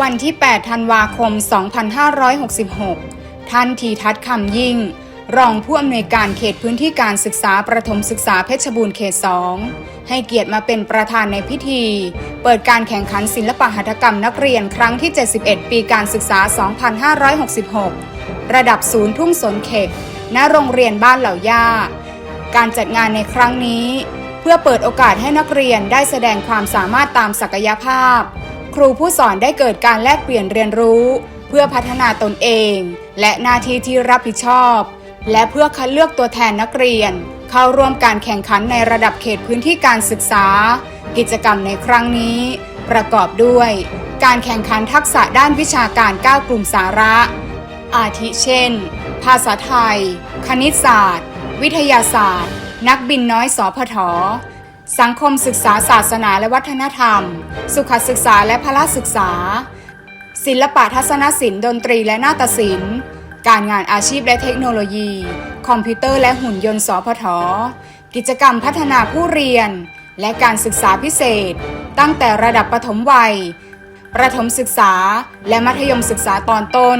วันที่ 8 ธันวาคม 2566 ท่านทีทัศน์คำยิ่ง รองผู้อำนวยการเขตพื้นที่การศึกษาประถมศึกษาเพชรบูรณ์เขต 2 ให้เกียรติมาเป็นประธานในพิธี เปิดการแข่งขันศิลปหัตถกรรมนักเรียนครั้งที่ 71 ปีการศึกษา 2566 ระดับศูนย์ทุ่งสนเขตณโรงเรียนบ้านเหล่าย่า การจัดงานในครั้งนี้ เพื่อเปิดโอกาสให้นักเรียนได้แสดงความสามารถตามศักยภาพ ครูผู้สอนได้เกิดการแลกเปลี่ยนเรียนรู้ เพื่อพัฒนาตนเอง และหน้าที่ที่รับผิดชอบ และเพื่อคัดเลือกตัวแทนนักเรียน เข้าร่วมการแข่งขันในระดับเขตพื้นที่การศึกษา กิจกรรมในครั้งนี้ ประกอบด้วย การแข่งขันทักษะด้านวิชาการ 9 กลุ่มสาระ อาทิเช่น ภาษาไทย คณิตศาสตร์ วิทยาศาสตร์ นักบินน้อยสพท สังคมศึกษาศาสนาและวัฒนธรรม สุขศึกษาและพละศึกษา ศิลปะทัศนศิลป์ดนตรีและนาฏศิลป์ การงานอาชีพและเทคโนโลยี คอมพิวเตอร์และหุ่นยนต์สพท กิจกรรมพัฒนาผู้เรียน และการศึกษาพิเศษ ตั้งแต่ระดับประถมวัย ประถมศึกษา และมัธยมศึกษาตอนต้น